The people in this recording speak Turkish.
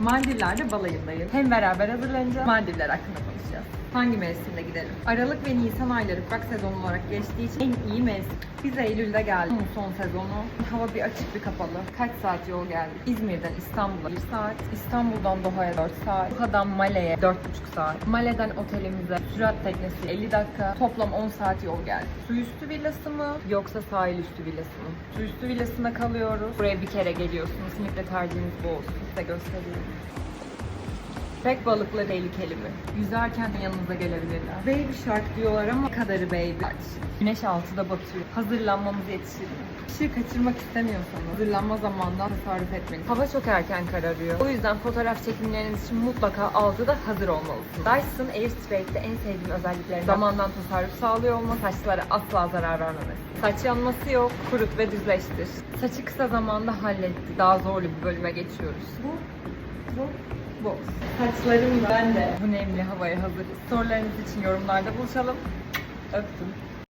Maldivler'de balayındayım. Hem beraber hazırlanacağız, Maldivler hakkında konuşacağız. Hangi mevsimde gidelim? Aralık ve Nisan ayları kurak sezon olarak geçtiği için en iyi mevsim. Biz Eylül'de geldik. Bu son sezonu. Hava bir açık bir kapalı. Kaç saat yol geldik? İzmir'den İstanbul'a 1 saat. İstanbul'dan Doha'ya 4 saat. Doha'dan Male'ye 4,5 saat. Male'den otelimize sürat teknesi 50 dakika. Toplam 10 saat yol geldik. Su üstü villası mı yoksa sahil üstü villası mı? Su üstü villasında kalıyoruz. Buraya bir kere geliyorsunuz. Kesinlikle tercihiniz bu olsun. Size göstereyim. Pek balıkları tehlikeli mi? Yüzerken yanınıza gelebilirler. Baby shark diyorlar ama kadarı baby. Güneş 6'da batıyor. Hazırlanmamız yetişir mi? Işığı kaçırmak istemiyorsanız hazırlanma zamandan tasarruf etmeniz. Hava çok erken kararıyor. O yüzden fotoğraf çekimleriniz için mutlaka 6'da hazır olmalısınız. Dyson Airstraight'te en sevdiğim özelliklerinden zamandan tasarruf sağlıyor olma, saçlara asla zarar vermemesi. Saç yanması yok, kurut ve düzleştir. Saçı kısa zamanda hallettik. Daha zorlu bir bölüme geçiyoruz. Bu, bu, bu. Da ben de bu nemli havaya hazırız. Sorularınız için yorumlarda buluşalım. Öptüm.